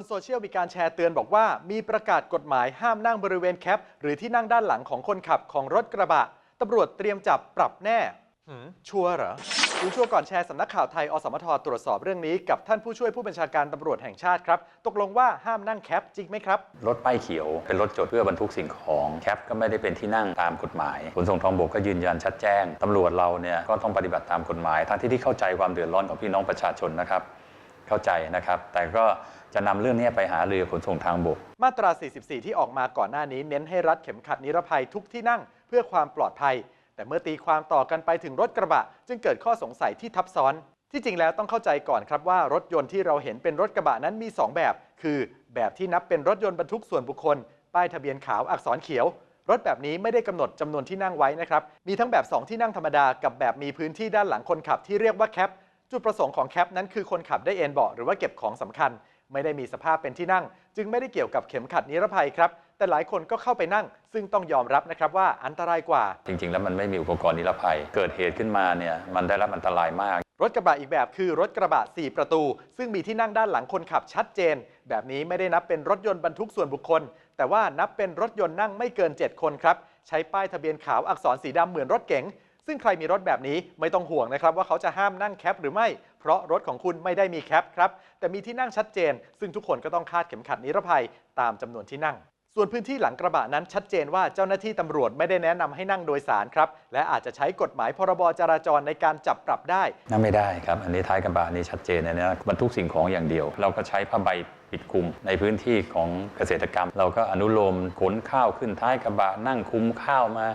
นโซเชียลมีการแชร์เตือนบอกว่า มีประกาศกฎหมายห้ามนั่งบริเวณแคป หรือที่นั่งด้านหลังของคนขับของรถกระบะตำรวจเตรียมจับปรับแน่ชัวร์เหรอดูชัวร์ก่อนแชร์สำนักข่าวไทย อสมทตรวจสอบเรื่องนี้กับท่านผู้ช่วยผู้บัญชาการตำรวจแห่งชาติครับ ตกลงว่าห้ามนั่งแคปจริงไหมครับ รถป้ายเขียว เป็นรถจดเพื่อบรรทุกสิ่งของ แคปก็ไม่ได้เป็นที่นั่งตามกฎหมายขนส่งทางบกก็ยืนยันชัดแจ้งตำรวจเราเนี่ยก็ต้องปฏิบัติตามกฎหมายทั้งที่ที่เข้าใจความเดือดร้อนของพี่น้องประชาชนนะครับ เข้าใจนะครับ แต่ก็จะนำเรื่องนี้ไปหาเรือขนส่งทางบก มาตรา 44 ที่ออกมาก่อนหน้านี้เน้นให้รัดเข็มขัดนิรภัยทุกที่นั่งเพื่อความปลอดภัย แต่เมื่อตีความต่อกันไปถึงรถกระบะ จึงเกิดข้อสงสัยที่ทับซ้อน ที่จริงแล้วต้องเข้าใจก่อนครับว่ารถยนต์ที่เราเห็นเป็นรถกระบะนั้นมี 2 แบบ คือแบบที่นับเป็นรถยนต์บรรทุกส่วนบุคคล ป้ายทะเบียนขาวอักษรเขียว รถแบบนี้ไม่ได้กำหนดจำนวนที่นั่งไว้นะครับมีทั้งแบบ 2 ที่นั่งธรรมดากับแบบมีพื้นที่ด้านหลังคนขับที่เรียกว่าแคป จุดประสงค์ของแคปนั้นคือคนขับได้เอนเบาะหรือว่าเก็บของสำคัญ ไม่ได้มีสภาพเป็นที่นั่ง จึงไม่ได้เกี่ยวกับเข็มขัดนิรภัยครับ แต่หลายคนก็เข้าไปนั่ง ซึ่งต้องยอมรับนะครับว่าอันตรายกว่า จริง ๆ แล้วมันไม่มีอุปกรณ์นิรภัย เกิดเหตุขึ้นมาเนี่ยมันได้รับอันตรายมาก รถกระบะอีกแบบคือรถกระบะ 4 ประตู ซึ่งมีที่นั่งด้านหลังคนขับชัดเจน แบบนี้ไม่ได้นับเป็นรถยนต์บรรทุกส่วนบุคคล แต่ว่านับเป็นรถยนต์นั่งไม่เกิน 7 คนครับใช้ป้ายทะเบียนขาวอักษรสีดำเหมือนรถเก๋ง ซึ่งใครมีรถแบบนี้ไม่ต้องห่วงนะครับว่าเขาจะห้ามนั่งแคปหรือไม่ เพราะรถของคุณไม่ได้มีแคปครับ แต่มีที่นั่งชัดเจน ซึ่งทุกคนก็ต้องคาดเข็มขัดนิรภัยตามจำนวนที่นั่ง ส่วนพื้นที่หลังกระบะนั้นชัดเจนว่าเจ้าหน้าที่ตำรวจไม่ได้แนะนำให้นั่งโดยสารครับ และอาจจะใช้กฎหมายพรบจราจรในการจับปรับได้ นั่งไม่ได้ครับ อันนี้ท้ายกระบะนี่ชัดเจนเลยนะบรรทุกสิ่งของอย่างเดียว เราก็ใช้ผ้าใบปิดคลุมในพื้นที่ของเกษตรกรรม เราก็อนุโลมขนข้าวขึ้นท้ายกระบะนั่งคุมข้าวมา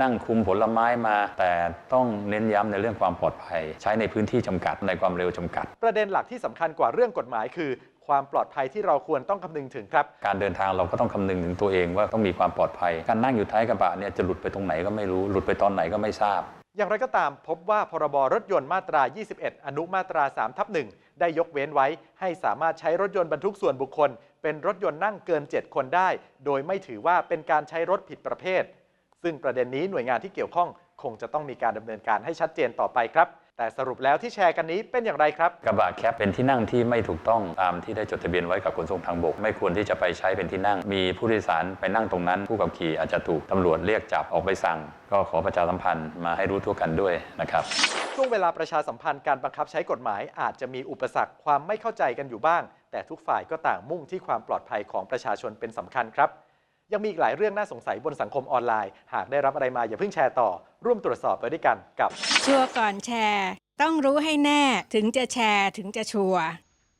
นั่งคุมผลไม้มา แต่ต้องเน้นย้ำในเรื่องความปลอดภัย ใช้ในพื้นที่จำกัดในความเร็วจำกัด ประเด็นหลักที่สำคัญกว่าเรื่องกฎหมายคือ ความปลอดภัยที่เราควรต้องคำนึงถึงครับ การเดินทางเราก็ต้องคำนึงถึงตัวเองว่าต้องมีความปลอดภัย การนั่งอยู่ท้ายกระบะเนี่ยจะหลุดไปตรงไหนก็ไม่รู้หลุดไปตอนไหนก็ไม่ทราบ อย่างไรก็ตามพบว่าพรบรถยนต์มาตรา 21 อนุมาตรา3ทับ1ได้ยกเว้นไว้ ให้สามารถใช้รถยนต์บรรทุกส่วนบุคคล เป็นรถยนต์นั่งเกิน 7 คนได้ โดยไม่ถือว่าเป็นการใช้รถผิดประเภท ซึ่งประเด็นนี้หน่วยงานที่เกี่ยวข้อง คงจะต้องมีการดำเนินการให้ชัดเจนต่อไปครับ แต่สรุปแล้วที่แชร์กันนี้เป็นอย่างไรครับ กระบะแคปเป็นที่นั่งที่ไม่ถูกต้องตามที่ได้จดทะเบียนไว้กับขนส่งทางบก ไม่ควรที่จะไปใช้เป็นที่นั่ง มีผู้โดยสารไปนั่งตรงนั้น ผู้ขับขี่อาจจะถูกตำรวจเรียกจับออกไปสั่ง ก็ขอประชาสัมพันธ์มาให้รู้ทั่วกันด้วยนะครับช่วงเวลาประชาสัมพันธ์การบังคับใช้กฎหมายอาจจะมีอุปสรรคความไม่เข้าใจกันอยู่บ้าง แต่ทุกฝ่ายก็ต่างมุ่งที่ความปลอดภัยของประชาชนเป็นสำคัญครับ ยังมีอีกหลายเรื่องน่าสงสัยบนสังคมออนไลน์ หากได้รับอะไรมาอย่าเพิ่งแชร์ต่อ ร่วมตรวจสอบไปด้วยกันกับ ชัวร์ก่อนแชร์ ต้องรู้ให้แน่ถึงจะแชร์ถึงจะชัวร์